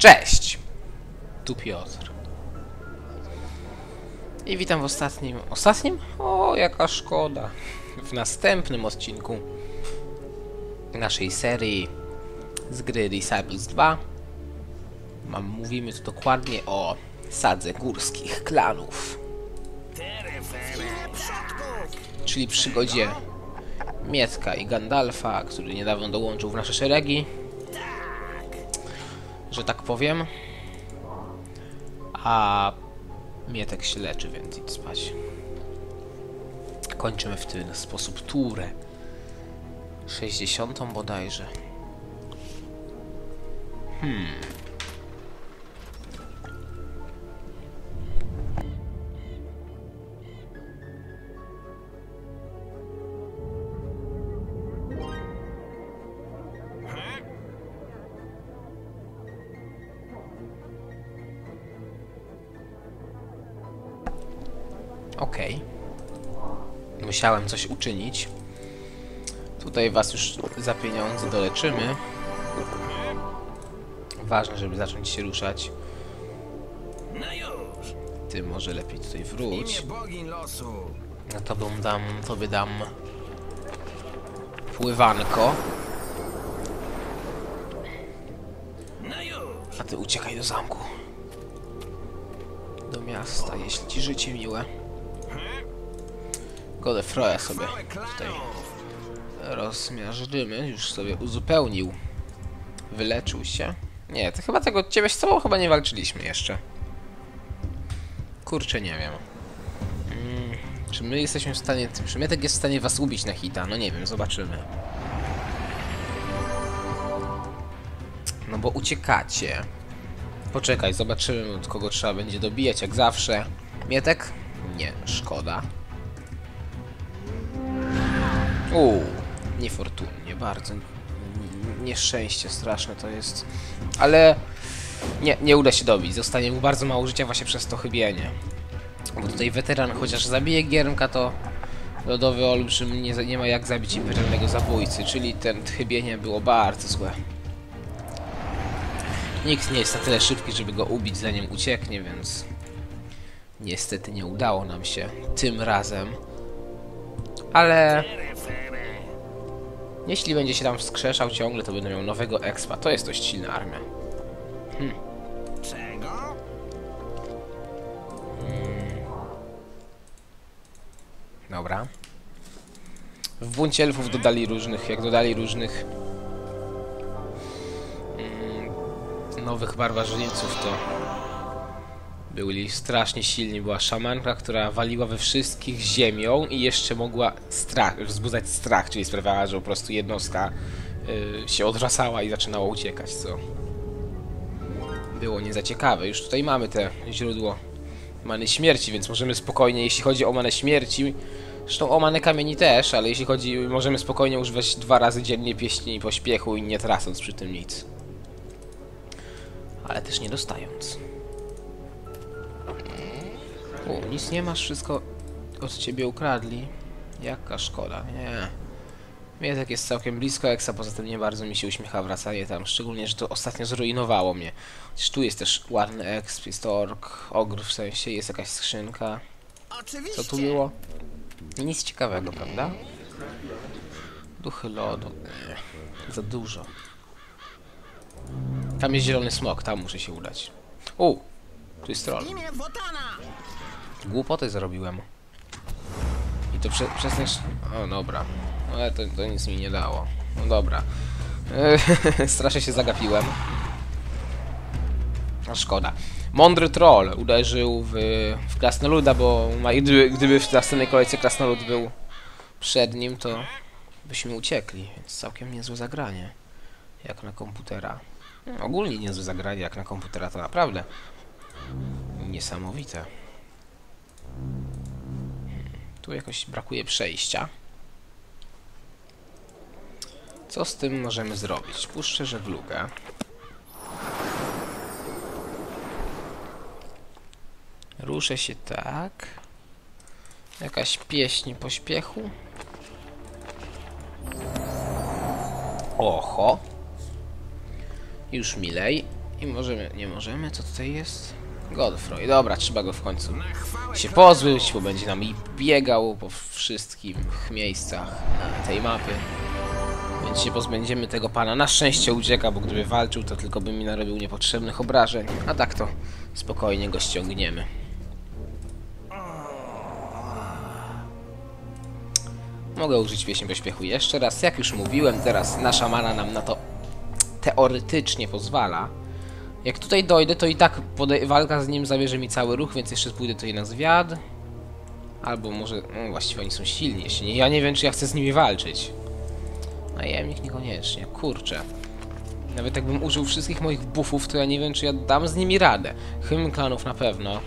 Cześć! Tu Piotr. I witam w ostatnim... Ostatnim? O, jaka szkoda. W następnym odcinku naszej serii z gry Disciples 2 Mam, mówimy tu dokładnie o sadze górskich klanów. Czyli przygodzie Mietka i Gandalfa, który niedawno dołączył w nasze szeregi. Że tak powiem. A Mietek się leczy, więc idź spać. Kończymy w ten sposób turę. 60 bodajże. Hmm. Okej. Musiałem coś uczynić. Tutaj was już za pieniądze doleczymy. Ważne, żeby zacząć się ruszać. Ty może lepiej tutaj wróć. bogin losu! No to bym dam, tobie dam pływanko, a ty uciekaj do zamku. Do miasta, jeśli ci życie miłe. Godefroya sobie Chwałę tutaj klanów! rozmiażdżymy. Już sobie uzupełnił. Wyleczył się. Nie, to chyba tego ciebie z tobą chyba nie walczyliśmy jeszcze. Kurczę, nie wiem. Mm, czy my jesteśmy w stanie... Czy Mietek jest w stanie was ubić na hita? No nie wiem, zobaczymy. No bo uciekacie. Poczekaj, zobaczymy od kogo trzeba będzie dobijać, jak zawsze. Mietek? Nie, szkoda. Uuu, niefortunnie, bardzo. Nieszczęście straszne to jest. Ale nie, nie uda się dobić. Zostanie mu bardzo mało życia właśnie przez to chybienie. Bo tutaj weteran chociaż zabije giermka, to lodowy olbrzym nie, nie ma jak zabić imperialnego zabójcy, czyli ten chybienie było bardzo złe. Nikt nie jest na tyle szybki, żeby go ubić zanim ucieknie, więc niestety nie udało nam się tym razem. Ale jeśli będzie się tam wskrzeszał ciągle, to będę miał nowego expa. To jest dość silna armia. Czego? Dobra. W buncie elfów dodali różnych, jak dodali różnych mm, nowych barbarzyńców, to byli strasznie silni. Była szamanka, która waliła we wszystkich ziemią i jeszcze mogła strach, wzbudzać strach, czyli sprawiała, że po prostu jednostka y, się odrasała i zaczynała uciekać, co było nie za ciekawe. Już tutaj mamy te źródło many śmierci, więc możemy spokojnie, jeśli chodzi o manę śmierci, zresztą o manę kamieni też, ale jeśli chodzi, możemy spokojnie używać dwa razy dziennie pieśni pośpiechu i nie tracąc przy tym nic. Ale też nie dostając. O, nic nie masz, wszystko od ciebie ukradli. Jaka szkoda, nie. Mietek jest całkiem blisko Eksa, poza tym nie bardzo mi się uśmiecha wracanie tam, szczególnie, że to ostatnio zrujnowało mnie. Chociaż tu jest też ładny exp, jest ork, ogr w sensie, jest jakaś skrzynka. Co tu było? Nic ciekawego, prawda? Duchy lodu. Nie, za dużo. Tam jest zielony smok, tam muszę się udać. U, tu jest troll. Głupoty zrobiłem. I to prze, przez ten... O, dobra. Ale to, to nic mi nie dało. No dobra. Strasznie się zagapiłem. No szkoda. Mądry troll uderzył w, w Krasnoluda, bo gdyby, gdyby w następnej kolejce Krasnolud był przed nim, to byśmy uciekli. Więc całkiem niezłe zagranie. Jak na komputera. No, ogólnie niezłe zagranie jak na komputera, to naprawdę niesamowite. Tu jakoś brakuje przejścia. Co z tym możemy zrobić? Puszczę żeglugę. Ruszę się tak. Jakaś pieśń pośpiechu. Oho. Już milej. I możemy, nie możemy, co tutaj jest? Godfrey, dobra, trzeba go w końcu się pozbyć, bo będzie nam i biegał po wszystkich miejscach na tej mapy. Więc się pozbędziemy tego pana. Na szczęście ucieka, bo gdyby walczył, to tylko by mi narobił niepotrzebnych obrażeń. A tak to spokojnie go ściągniemy. Mogę użyć pieśń pośpiechu jeszcze raz. Jak już mówiłem, teraz nasza mana nam na to teoretycznie pozwala. Jak tutaj dojdę, to i tak walka z nim zabierze mi cały ruch, więc jeszcze pójdę tutaj na zwiad. Albo może... No właściwie oni są silni, jeśli nie. Ja nie wiem, czy ja chcę z nimi walczyć. Najemnik niekoniecznie, kurczę. Nawet jakbym użył wszystkich moich buffów, to ja nie wiem, czy ja dam z nimi radę. Hymn klanów na pewno.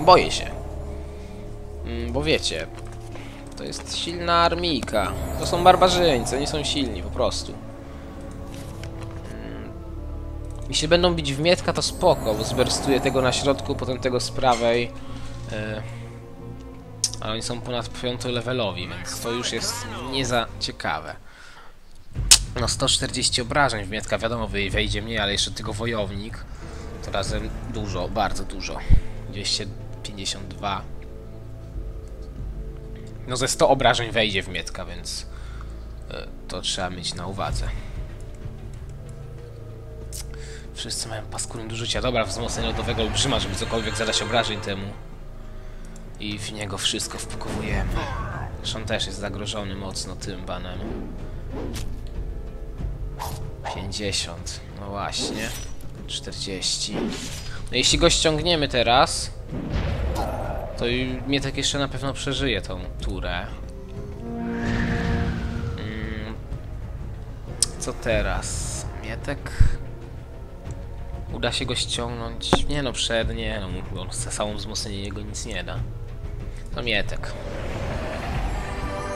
Boję się. Mm, bo wiecie, to jest silna armijka. To są barbarzyńcy, oni są silni po prostu. Jeśli będą bić w Mietka, to spoko, bo zberstuję tego na środku, potem tego z prawej. E, ale oni są ponad piątolevelowi, więc to już jest nie za ciekawe. No 140 obrażeń w Mietka, wiadomo, wej- wejdzie mniej, ale jeszcze tylko wojownik. To razem dużo, bardzo dużo. 252. No ze 100 obrażeń wejdzie w Mietka, więc e, to trzeba mieć na uwadze. Wszyscy mają paskudne do życia. Dobra, wzmocnienie lodowego olbrzyma, żeby cokolwiek zadać obrażeń temu. I w niego wszystko wpakowujemy. Zresztą też jest zagrożony mocno tym banem. 50. No właśnie. 40. No jeśli go ściągniemy teraz, to i Mietek jeszcze na pewno przeżyje tą turę. Mm. Co teraz? Mietek... Uda się go ściągnąć? Nie no, przednie, no on za samą wzmocnienie jego nic nie da. To Mietek.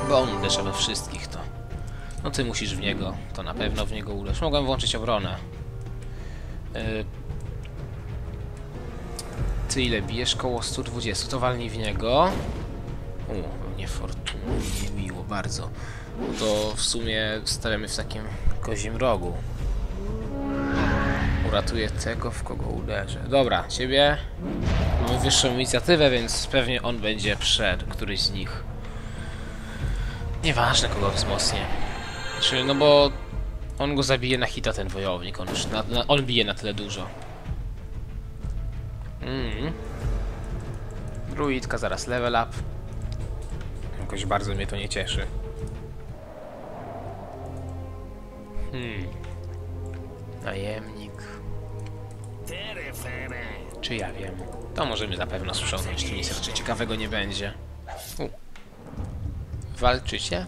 Bo on uderza we wszystkich, to... No ty musisz w niego, to na pewno w niego uderz. Mogłem włączyć obronę. Yy... Ty ile bijesz? Koło 120, to walnij w niego. U, niefortunnie, miło bardzo. To w sumie staramy w takim kozim rogu. Uratuję tego, w kogo uderzę. Dobra, ciebie mamy wyższą inicjatywę, więc pewnie on będzie przed któryś z nich. Nieważne, kogo wzmocnię. Czy, no bo on go zabije na hita, ten wojownik. On, już na, na, on bije na tyle dużo. Mm. Druidka, zaraz level up. Jakoś bardzo mnie to nie cieszy. Hmm. Najemnik. Czy ja wiem? To możemy na pewno sprzątnąć, tu nic raczej ciekawego nie będzie. U. Walczycie?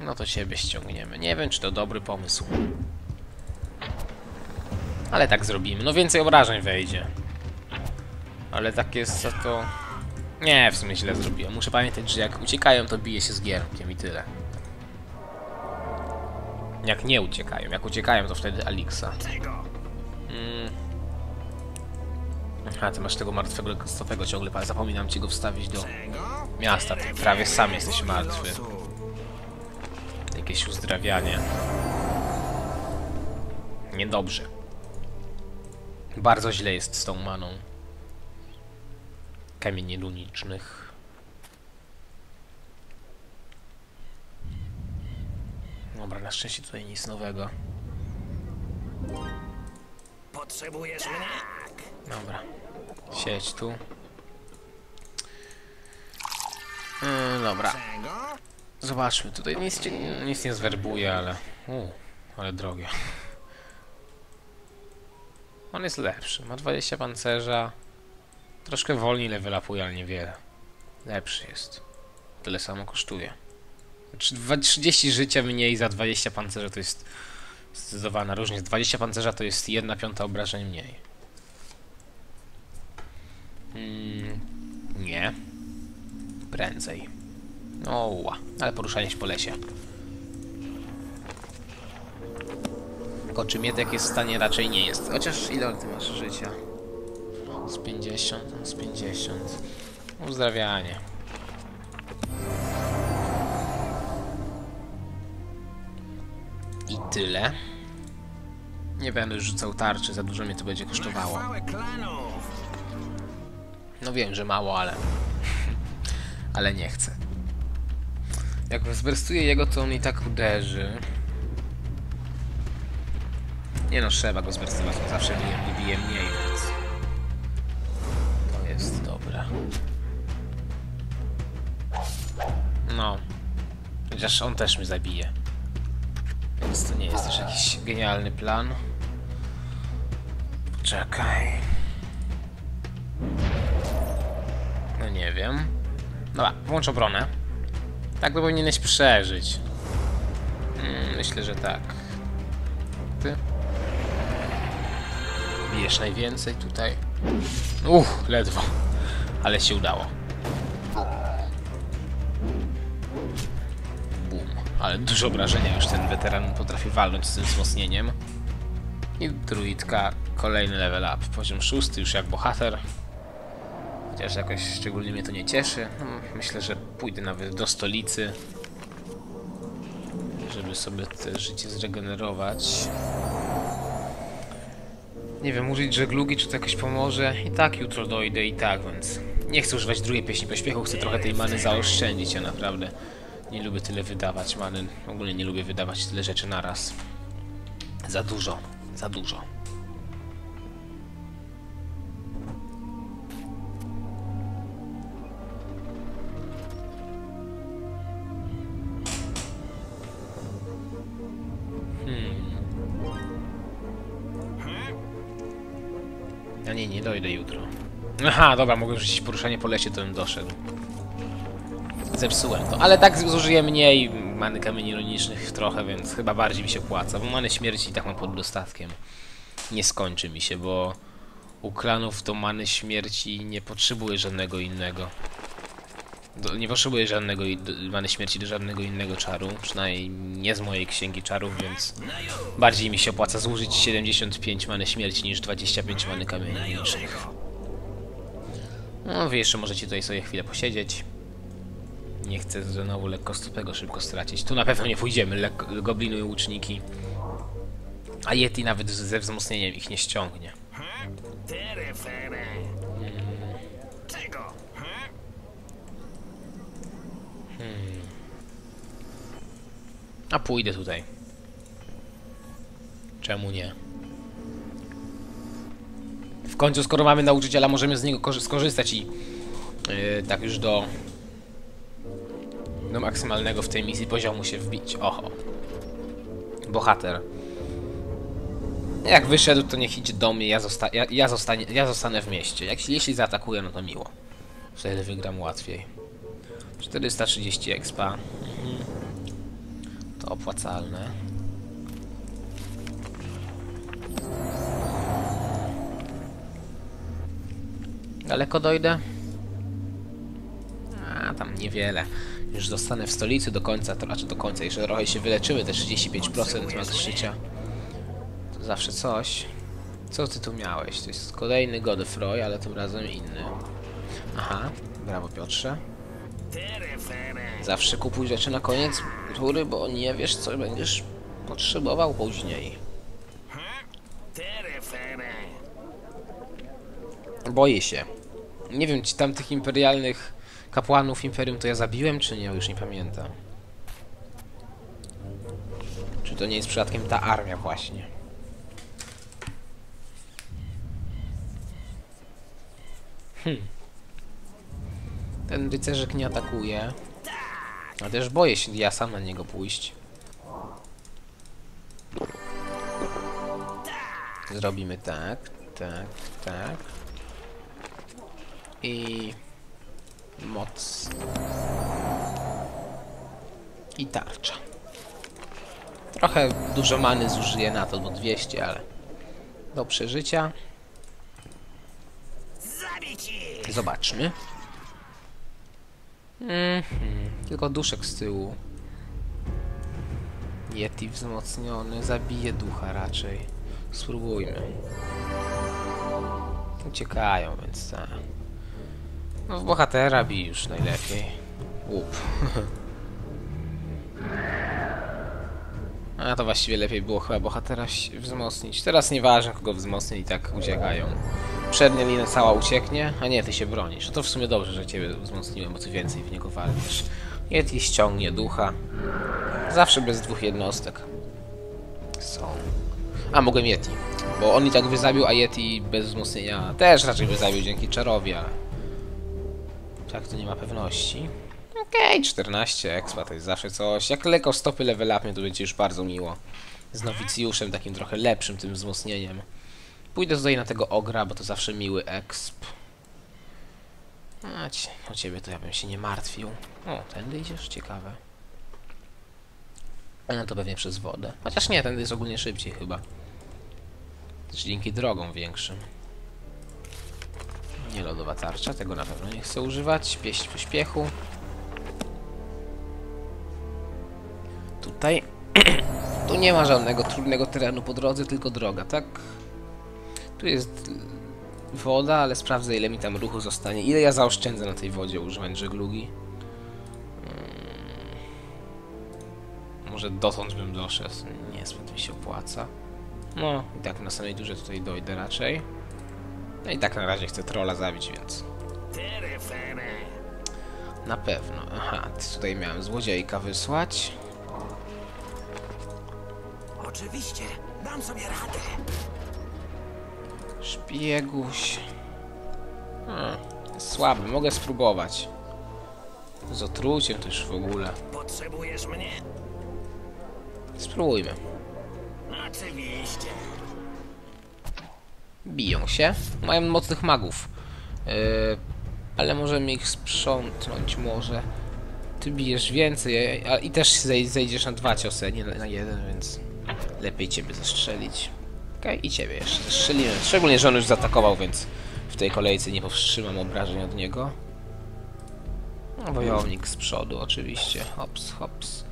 No to ciebie ściągniemy. Nie wiem, czy to dobry pomysł. Ale tak zrobimy. No więcej obrażeń wejdzie. Ale tak jest za to... Nie, w sumie źle zrobiłem. Muszę pamiętać, że jak uciekają, to bije się z gierkiem i tyle. Jak nie uciekają. Jak uciekają, to wtedy Alixa. Mm. Aha, ty masz tego martwego lekostopego ciągle, ale zapominam ci go wstawić do miasta. Ty prawie sam jesteś martwy. Jakieś uzdrawianie. Niedobrze. Bardzo źle jest z tą maną. Kamieni runicznych. Dobra, na szczęście tutaj nic nowego. Potrzebujesz mnie? Dobra. Siedź tu. Yy, dobra. Zobaczmy, tutaj nic, ci- nic nie zwerbuje, ale... U, ale drogie. On jest lepszy, ma 20 pancerza. Troszkę wolniej level upuje, ale niewiele. Lepszy jest. Tyle samo kosztuje. Znaczy, dwa- 30 życia mniej za 20 pancerza to jest zdecydowana różnica. 20 pancerza to jest 1 piąta obrażeń mniej. Mm, nie. Prędzej. No, ła. ale poruszanie się po lesie. Tylko czy Mietek jest w stanie? Raczej nie jest. Chociaż ile ty masz życia? Z 50, z 50. Uzdrawianie. I tyle. Nie będę już rzucał tarczy, za dużo mnie to będzie kosztowało. No wiem, że mało, ale... ale nie chcę. Jak zberstuję jego, to on i tak uderzy. Nie no, trzeba go zberstować, on zawsze bije, wybije mniej, więc... To jest dobre. No. Chociaż on też mnie zabije. Więc to nie jest też jakiś genialny plan. Czekaj. Wiem. Dobra, włącz obronę. Tak to powinieneś przeżyć. Mm, myślę, że tak. Ty? Bijesz najwięcej tutaj. Uff, ledwo. Ale się udało. Bum. Ale dużo obrażenia już ten weteran potrafi walnąć z tym wzmocnieniem. I druidka, kolejny level up. Poziom szósty już jak bohater. Chociaż jakoś szczególnie mnie to nie cieszy. No, Myślę, że pójdę nawet do stolicy. Żeby sobie te życie zregenerować. Nie wiem, użyć żeglugi, czy to jakoś pomoże. I tak jutro dojdę i tak, więc... Nie chcę używać drugiej pieśni pośpiechu, chcę trochę tej many zaoszczędzić. Ja naprawdę nie lubię tyle wydawać many. W ogóle nie lubię wydawać tyle rzeczy naraz. Za dużo, za dużo. Ja nie, nie dojdę jutro. Aha, dobra, mogłem rzucić poruszanie po lesie, to bym doszedł. Zepsułem to, ale tak zużyję mniej many kamieni runicznych trochę, więc chyba bardziej mi się opłaca, bo many śmierci i tak mam pod dostatkiem. Nie skończy mi się, bo u klanów to many śmierci nie potrzebuję żadnego innego. Do, nie potrzebuję żadnego many śmierci do żadnego innego czaru, przynajmniej nie z mojej księgi czarów, więc bardziej mi się opłaca zużyć 75 many śmierci niż 25 many kamieni runicznych. No wy jeszcze możecie tutaj sobie chwilę posiedzieć. Nie chcę znowu lekkostopego szybko stracić. Tu na pewno nie pójdziemy, lek- gobliny i łuczniki. A Yeti nawet ze wzmocnieniem ich nie ściągnie. Terefere! Czego? A pójdę tutaj. Czemu nie? W końcu, skoro mamy nauczyciela, możemy z niego korzy- skorzystać i yy, tak już do do maksymalnego w tej misji poziomu się wbić. Oho. Bohater. Jak wyszedł, to niech idzie do mnie, ja, zosta ja, ja, zostanie ja zostanę w mieście. Jak, jeśli zaatakuje, no to miło. Wtedy wygram łatwiej. 430 expa. Opłacalne. Daleko dojdę? A, tam niewiele. Już zostanę w stolicy do końca, to znaczy do końca. Jeszcze trochę się wyleczymy, te 35% max życia. To zawsze coś. Co ty tu miałeś? To jest kolejny Godefroy, ale tym razem inny. Aha, brawo Piotrze. Zawsze kupuj rzeczy na koniec tury, bo nie wiesz, co będziesz potrzebował później. Boję się. Nie wiem, czy tam tych imperialnych kapłanów Imperium to ja zabiłem, czy nie? Już nie pamiętam. Czy to nie jest przypadkiem ta armia właśnie? Hmm. Ten rycerzek nie atakuje. A też boję się ja sam na niego pójść. Zrobimy tak, tak, tak. I moc. I tarcza. Trochę dużo many zużyję na to, bo 200, ale do przeżycia. Zabić Zobaczmy. Mhm. Tylko duszek z tyłu. Yeti wzmocniony. Zabije ducha raczej. Spróbujmy. Uciekają, więc tak. No w bohatera bij już najlepiej. Łup. A to właściwie lepiej było chyba bohatera wzmocnić. Teraz nieważne kogo wzmocnić i tak uciekają. Przednia lina cała ucieknie, a nie, ty się bronisz. To w sumie dobrze, że ciebie wzmocniłem, bo ty więcej w niego walniesz. Yeti ściągnie ducha. Zawsze bez dwóch jednostek. Są. A, mogłem Yeti. Bo on i tak by zabił, a Yeti bez wzmocnienia też raczej by zabił dzięki czarowi, ale... Tak, to nie ma pewności. Okej, 14 expa to jest zawsze coś. Jak lekko stopy level upnie, to będzie już bardzo miło. Z nowicjuszem, takim trochę lepszym tym wzmocnieniem. Pójdę tutaj na tego ogra, bo to zawsze miły exp. A, o ciebie to ja bym się nie martwił. O, tędy idziesz? Ciekawe. No to pewnie przez wodę. Chociaż nie, tędy jest ogólnie szybciej chyba. Też dzięki drogom większym. Nie lodowa tarcza, tego na pewno nie chcę używać. Pieść pośpiechu. Tutaj. tu nie ma żadnego trudnego terenu po drodze, tylko droga, tak? Tu jest woda, ale sprawdzę ile mi tam ruchu zostanie. Ile ja zaoszczędzę na tej wodzie używając żeglugi. Mm. Może dotąd bym doszedł. Niezbyt mi się opłaca. No, i tak na samej górze tutaj dojdę raczej. No i tak na razie chcę trolla zabić, więc na pewno. Aha, tutaj miałem złodziejka wysłać. Oczywiście, dam sobie radę. Szpieguś. Hmm, słaby, mogę spróbować. Z otruciem też w ogóle. Potrzebujesz mnie? Spróbujmy. Oczywiście. Biją się. Mają mocnych magów. Yy, ale możemy ich sprzątnąć może. Ty bijesz więcej, a, i też zej- zejdziesz na dwa ciosy, nie na, jeden, więc lepiej ciebie zestrzelić. Okej, i ciebie jeszcze zestrzelimy. Szczególnie, że on już zaatakował, więc w tej kolejce nie powstrzymam obrażeń od niego. No, wojownik z przodu oczywiście. Hops, hops.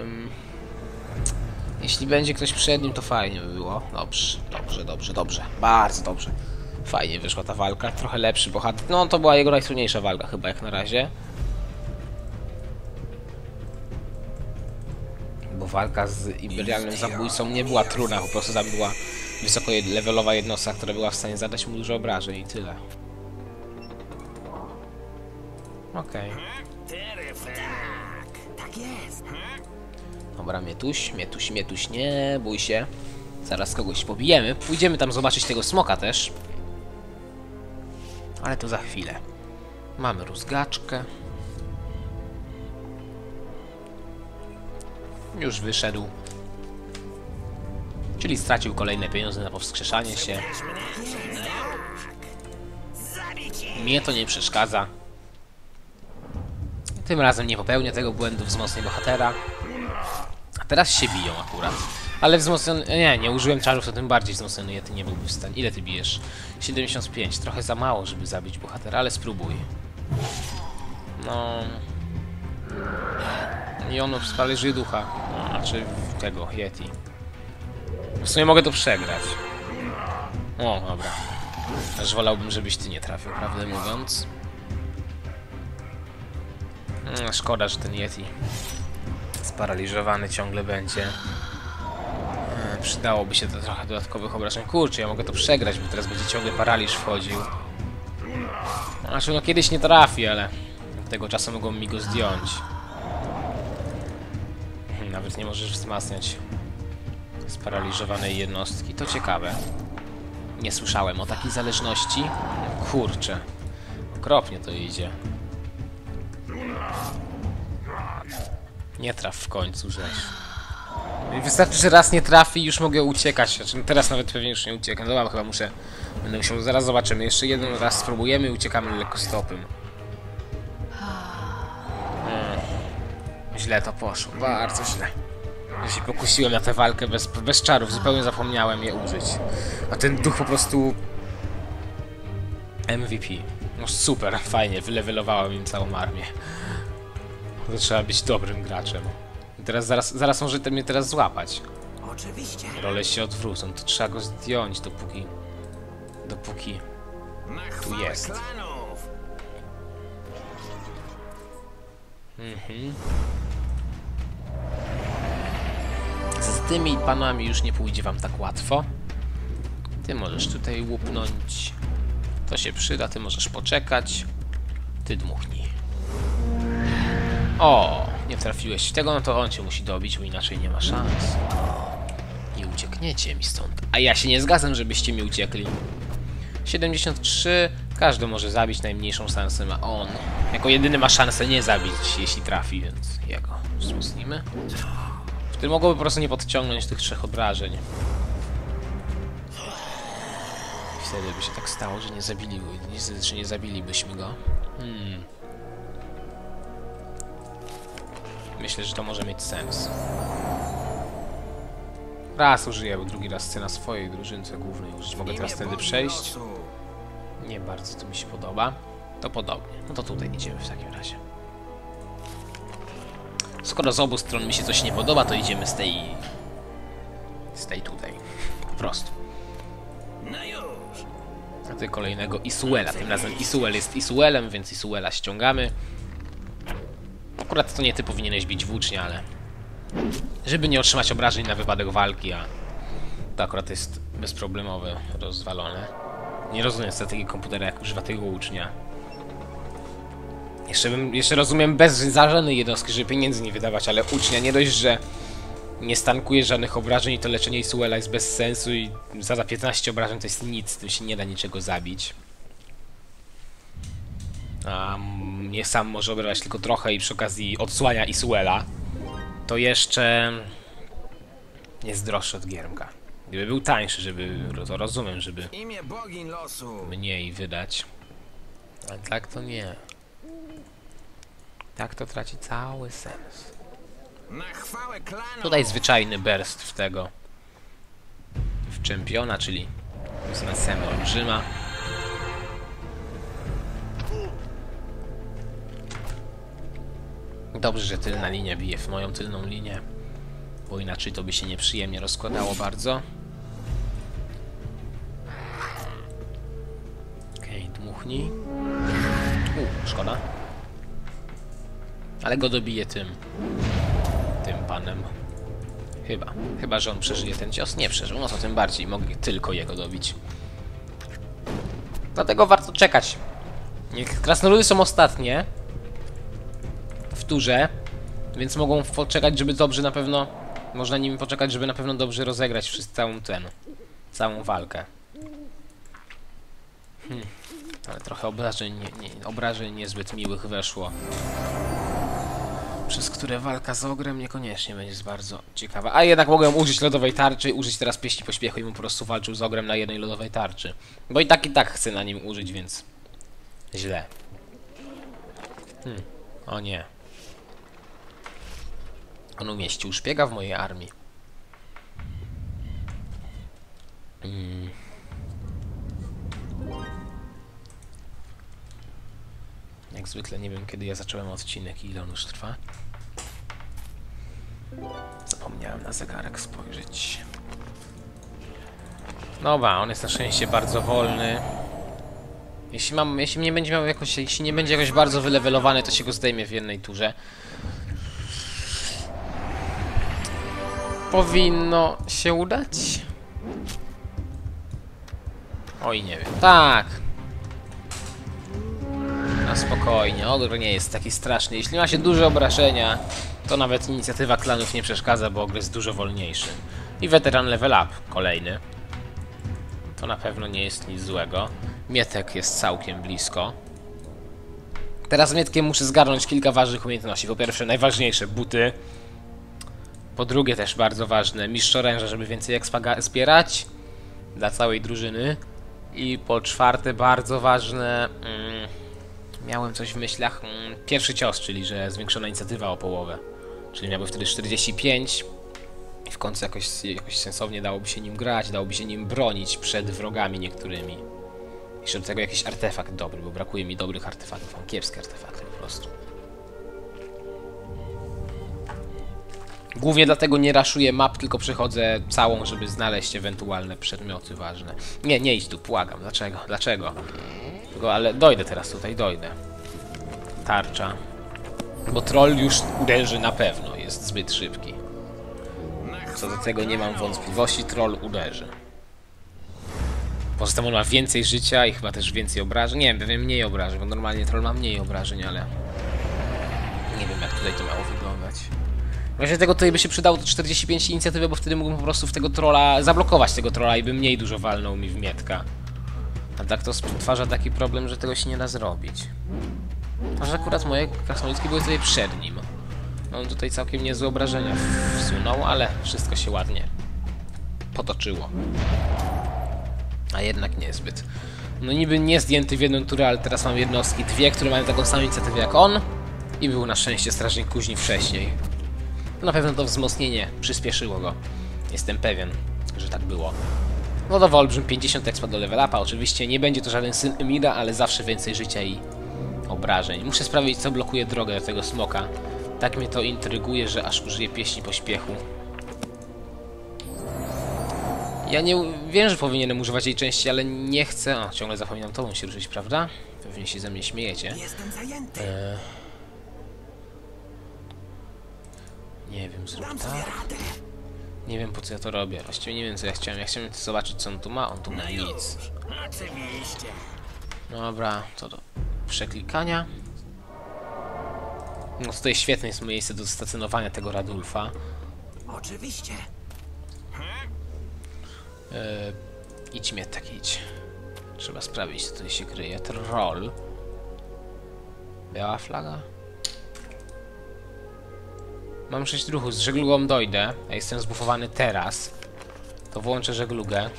Ym, jeśli będzie ktoś przed nim, to fajnie by było. Dobrze, dobrze, dobrze, dobrze. Bardzo dobrze. Fajnie wyszła ta walka. Trochę lepszy bohater. No, to była jego najtrudniejsza walka chyba jak na razie. Walka z imperialnym zabójcą nie była trudna, po prostu tam była wysoko levelowa jednostka, która była w stanie zadać mu dużo obrażeń i tyle. Okej. Tak jest. Dobra, Mietuś, Mietuś, Mietuś, nie bój się. Zaraz kogoś pobijemy. Pójdziemy tam zobaczyć tego smoka też. Ale to za chwilę. Mamy rózgaczkę. Już wyszedł. Czyli stracił kolejne pieniądze na powskrzeszanie się. Mnie to nie przeszkadza. Tym razem nie popełnię tego błędu wzmocnię bohatera. A teraz się biją akurat. Ale wzmocniony... Nie, nie użyłem czarów, to tym bardziej wzmocniony Yeti nie byłby w stanie. Ile ty bijesz? 75. Trochę za mało, żeby zabić bohatera, ale spróbuj. No... I on spależy ducha. Znaczy tego, Yeti. W sumie mogę to przegrać. O, dobra. Aż wolałbym, żebyś ty nie trafił, prawdę mówiąc. Mm, Szkoda, że ten Yeti sparaliżowany ciągle będzie. E, Przydałoby się to trochę dodatkowych obrażeń. Kurczę, ja mogę to przegrać, bo teraz będzie ciągle paraliż wchodził. Znaczy, no kiedyś nie trafi, ale tego czasu mogą mi go zdjąć. Nawet nie możesz wzmacniać sparaliżowanej jednostki. To ciekawe. Nie słyszałem o takiej zależności. Kurczę. Okropnie to idzie. Nie traf w końcu, żeś. Wystarczy, że raz nie trafi i już mogę uciekać. Znaczy, teraz nawet pewnie już nie uciekam. Dobra, chyba muszę... Będę musiał... Zaraz zobaczymy. Jeszcze jeden raz spróbujemy i uciekamy lekkostopem. Mm. Źle to poszło. Bardzo źle. Ja się pokusiłem na tę walkę bez, bez czarów. Zupełnie zapomniałem je użyć. A ten duch po prostu... MVP. No super, fajnie. Wylewelowałem im całą armię. To trzeba być dobrym graczem. I teraz zaraz, zaraz może ten mnie teraz złapać. Oczywiście. Role się odwrócą, to trzeba go zdjąć dopóki... Dopóki... Tu jest. klanów. Z tymi panami już nie pójdzie wam tak łatwo. Ty możesz tutaj łupnąć. To się przyda, ty możesz poczekać. Ty dmuchnij. O, nie trafiłeś w tego, no to on cię musi dobić, bo inaczej nie ma szans. Nie uciekniecie mi stąd. A ja się nie zgadzam, żebyście mi uciekli. 73, każdy może zabić, najmniejszą szansę ma on. Jako jedyny ma szansę nie zabić, jeśli trafi, więc jego wzmocnimy. Wtedy mogłoby po prostu nie podciągnąć tych trzech obrażeń. I wtedy by się tak stało, że nie zabili, że nie zabilibyśmy go. Hmm. Myślę, że to może mieć sens. Raz użyję, bo drugi raz chcę na swojej drużynce głównej użyć. Mogę teraz tędy przejść. Nie bardzo to mi się podoba. To podobnie. No to tutaj idziemy w takim razie. Skoro z obu stron mi się coś nie podoba, to idziemy z tej... Z tej tutaj. Po prostu. No już. A tutaj kolejnego Isuela. Tym razem Isuel jest Isuelem, więc Isuela ściągamy. Akurat to nie ty powinieneś bić włócznie, ale... Żeby nie otrzymać obrażeń na wypadek walki, a... To akurat jest bezproblemowe, rozwalone. Nie rozumiem strategii komputera, jak używa tego ucznia. Jeszcze, bym, jeszcze rozumiem bez za żadnej jednostki, żeby pieniędzy nie wydawać, ale ucznia nie dość, że nie stankuje żadnych obrażeń, to leczenie Isuela jest bez sensu i za, za 15 obrażeń to jest nic, tym się nie da niczego zabić. A mnie sam może oberwać tylko trochę i przy okazji odsłania Isuela. To jeszcze jest droższy od Giermka. Gdyby był tańszy, żeby, to rozumiem, żeby Imię bogin losu. mniej wydać. Ale tak to nie. Tak to traci cały sens. Na chwałę klanu. Tutaj zwyczajny burst w tego. W czempiona, czyli z mesem olbrzyma. Dobrze, że tylna linia bije w moją tylną linię. Bo inaczej to by się nieprzyjemnie rozkładało bardzo. Okej, dmuchnij. U, szkoda. Ale go dobiję tym. Tym panem. Chyba. Chyba, że on przeżyje ten cios. Nie przeżył. No to tym bardziej. Mogę tylko jego dobić. Dlatego warto czekać. Niech krasnoludy są ostatnie. W turze. Więc mogą poczekać, żeby dobrze na pewno... Można nimi poczekać, żeby na pewno dobrze rozegrać wszyscy całą ten... Całą walkę. Hmm. Ale trochę obrażeń, nie, nie, obrażeń niezbyt miłych weszło przez które walka z ogrem niekoniecznie będzie bardzo ciekawa. A jednak mogłem użyć lodowej tarczy, użyć teraz pieści pośpiechu i mu po prostu walczył z ogrem na jednej lodowej tarczy. Bo i tak i tak chcę na nim użyć, więc źle. Hmm. O nie. On umieścił szpiega w mojej armii. Mm. Jak zwykle nie wiem kiedy ja zacząłem odcinek i ile on już trwa. Zegarek spojrzeć. Dobra, on jest na szczęście bardzo wolny. Jeśli mam, jeśli nie będzie miał jakoś, jeśli nie będzie jakoś bardzo wylewelowany, to się go zdejmie w jednej turze. Powinno się udać. Oj, nie wiem. Tak. No spokojnie, ogr nie jest taki straszny. Jeśli ma się duże obrażenia, to nawet inicjatywa klanów nie przeszkadza, bo ogr jest dużo wolniejszy. I weteran level up, kolejny. To na pewno nie jest nic złego. Mietek jest całkiem blisko. Teraz z Mietkiem muszę zgarnąć kilka ważnych umiejętności. Po pierwsze, najważniejsze, buty. Po drugie, też bardzo ważne, mistrz oręża, żeby więcej expa zbierać dla całej drużyny. I po czwarte, bardzo ważne... Mm, miałem coś w myślach. Mm, pierwszy cios, czyli że zwiększona inicjatywa o połowę. Czyli miałby wtedy 45 i w końcu jakoś, jakoś sensownie dałoby się nim grać, dałoby się nim bronić przed wrogami niektórymi. Jeszcze do tego jakiś artefakt dobry, bo brakuje mi dobrych artefaktów. Mam kiepskie artefakty po prostu. Głównie dlatego nie raszuję map, tylko przechodzę całą, żeby znaleźć ewentualne przedmioty ważne. Nie, nie idź tu, błagam. Dlaczego? Dlaczego? Tylko, ale dojdę teraz tutaj, dojdę. Tarcza. Bo troll już uderzy na pewno, jest zbyt szybki. Co do tego nie mam wątpliwości, troll uderzy. Poza tym on ma więcej życia i chyba też więcej obrażeń. Nie wiem, pewnie mniej obrażeń, bo normalnie troll ma mniej obrażeń, ale... Nie wiem, jak tutaj to miało wyglądać. Właśnie tego tutaj by się przydało to 45 inicjatywy, bo wtedy mógłbym po prostu w tego trolla zablokować tego trolla i by mniej dużo walnął mi w mietka. A tak to stwarza taki problem, że tego się nie da zrobić. A że akurat moje krasnoludki były tutaj przed nim. On tutaj całkiem niezłe obrażenia wsunął, ale wszystko się ładnie potoczyło. A jednak niezbyt. No niby nie zdjęty w jedną turę, ale teraz mam jednostki, dwie, które mają taką samą inicjatywę jak on. I był na szczęście strażnik kuźni wcześniej. Na pewno to wzmocnienie przyspieszyło go. Jestem pewien, że tak było. No to olbrzym 50 expa do level upa. Oczywiście nie będzie to żaden syn Emira, ale zawsze więcej życia i obrażeń. Muszę sprawdzić, co blokuje drogę do tego smoka. Tak mnie to intryguje, że aż użyję pieśni pośpiechu. Ja nie wiem, że powinienem używać jej części, ale nie chcę. O, ciągle zapominam tobą się ruszyć, prawda? Pewnie się ze mnie śmiejecie. Jestem zajęty. E, Nie wiem, zrób tak. Nie wiem po co ja to robię. Właściwie nie wiem co ja chciałem. Ja chciałem zobaczyć co on tu ma. On tu ma nic. Oczywiście. Dobra, to do przeklikania. No tutaj świetne jest miejsce do stacjonowania tego Radulfa. Oczywiście. E, idź mnie tak idź. Trzeba sprawdzić co tutaj się kryje. Troll. Biała flaga? Mam 6 ruchu, z żeglugą dojdę. Ja jestem zbufowany teraz. To włączę żeglugę.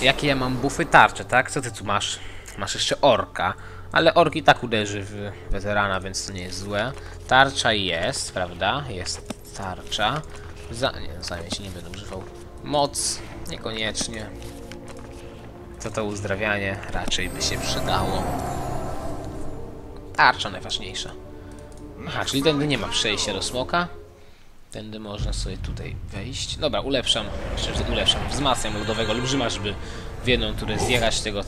Jakie ja mam bufy? Tarcze, tak? Co ty tu masz? Masz jeszcze orka. Ale ork i tak uderzy w weterana, więc to nie jest złe. Tarcza jest, prawda? Jest tarcza. Za... Nie, zamieć nie będę używał. Moc? Niekoniecznie. Co to uzdrawianie? Raczej by się przydało. Tarcza najważniejsza. Aha, czyli tędy nie ma przejścia do smoka. Tędy można sobie tutaj wejść. Dobra, ulepszam, jeszcze ulepszam, wzmacniam lodowego olbrzyma, żeby w jedną turę zjechać tego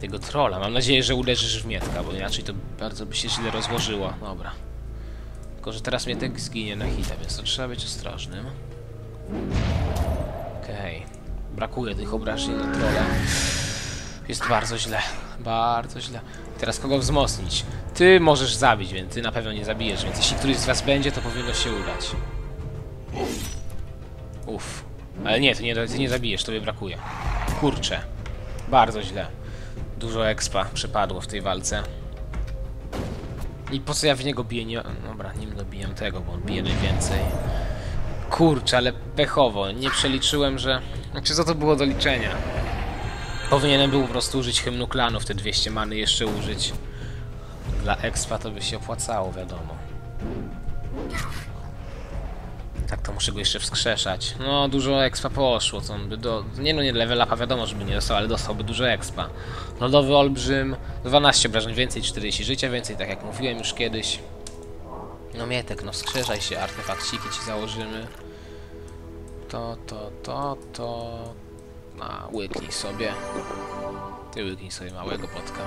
tego trolla. Mam nadzieję, że uderzysz w Mietka, bo inaczej to bardzo by się źle rozłożyło. Dobra. Tylko, że teraz Mietek zginie na hita, więc to trzeba być ostrożnym. Okej. Brakuje tych obrażeń na trolla. Jest bardzo źle. Bardzo źle. Teraz kogo wzmocnić? Ty możesz zabić, więc ty na pewno nie zabijesz, więc jeśli któryś z was będzie, to powinno się udać. Uff. Ale nie, ty nie, ty nie zabijesz, tobie brakuje. Kurczę. Bardzo źle. Dużo expa przypadło w tej walce. I po co ja w niego biję? Nie... Dobra, nie dobijam tego, bo on bije najwięcej. Kurczę, ale pechowo. Nie przeliczyłem, że... Znaczy, co to było do liczenia? Powinienem był po prostu użyć hymnu klanów, te 200 many jeszcze użyć. Dla expa to by się opłacało, wiadomo. Tak, to muszę go jeszcze wskrzeszać. No, dużo expa poszło, on by do... Nie no, nie level upa, wiadomo, żeby nie dostał, ale dostałby dużo expa. Lodowy olbrzym, 12 obrażeń więcej, 40 życia więcej, tak jak mówiłem już kiedyś. No Mietek, no wskrzeszaj się, artefakciki ci założymy. To, to, to, to... Na, łyknij sobie. Ty łyknij sobie małego potka.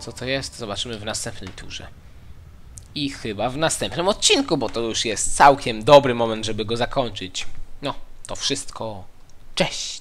Co to jest? Zobaczymy w następnej turze. I chyba w następnym odcinku, bo to już jest całkiem dobry moment, żeby go zakończyć. No, to wszystko. Cześć!